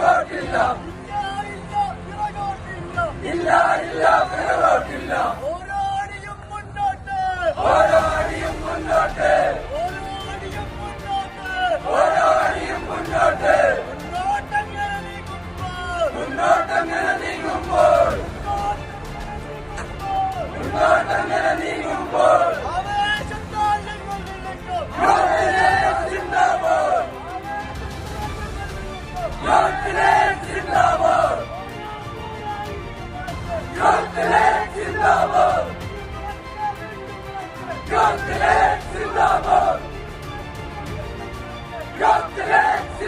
ഓരോടിയും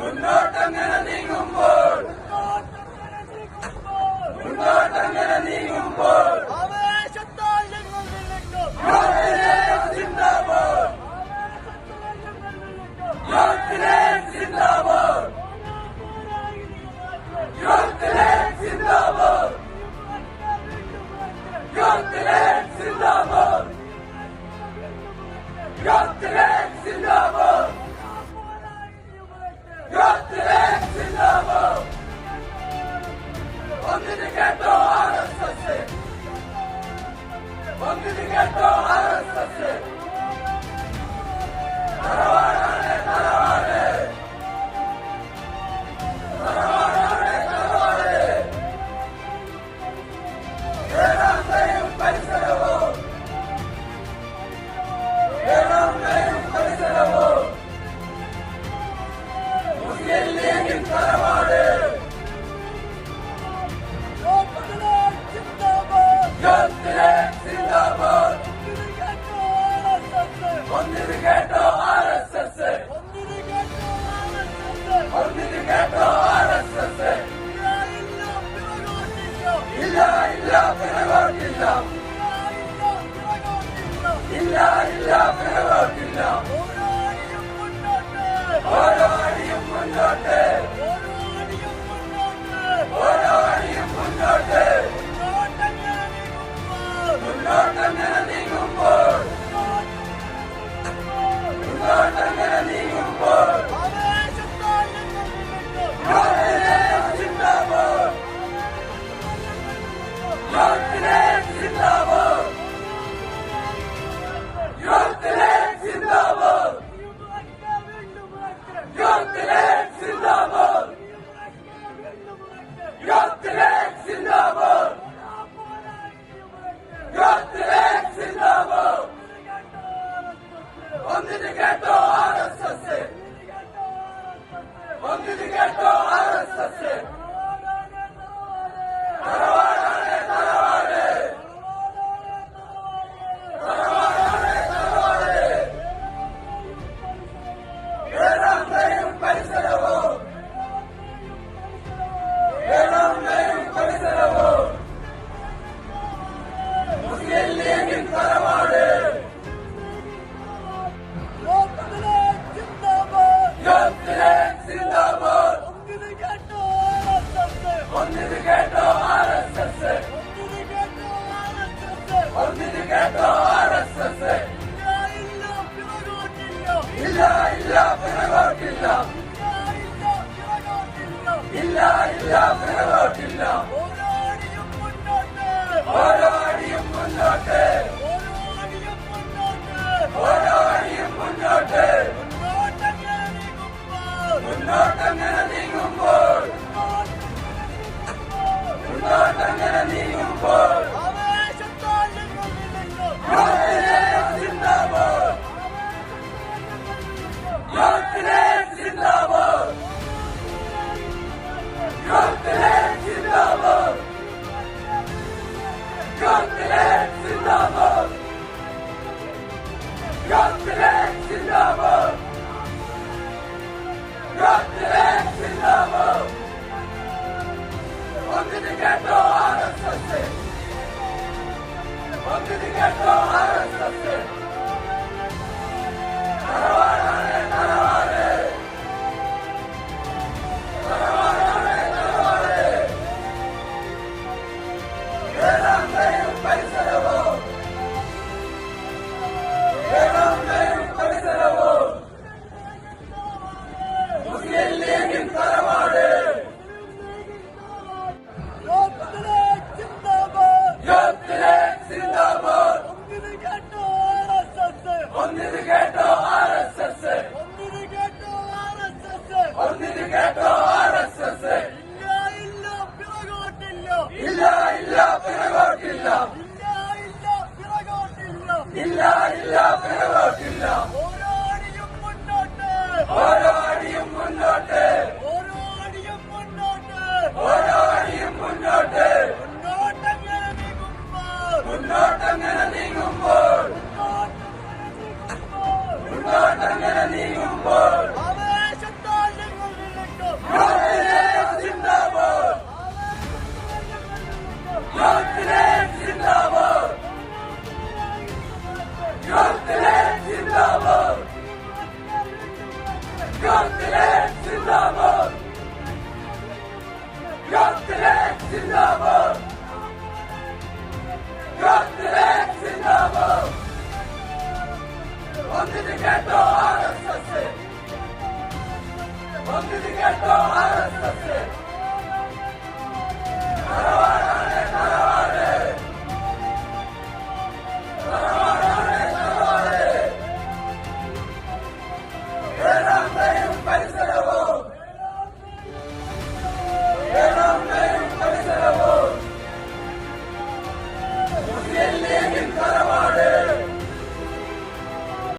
മുന്നോട്ടങ്ങനെ ഇല്ല ഇല്ല ഇല്ല. ഇല്ല ഇല്ല ഇല്ല ഇല്ല জিন্দাবাদ রাজ্যের জিন্দাবাদ রাজ্যের জিন্দাবাদ অন্যদিকে কেটো আর আসছে অন্যদিকে কেটো আর আসছে പിണറാക്കില്ല Göktürk zindabı! Göktürk zindabı! Göktürk zindabı! Montenegrino arasası! Montenegrino arasası! Karavanhane, karavanhane! Karavanhane!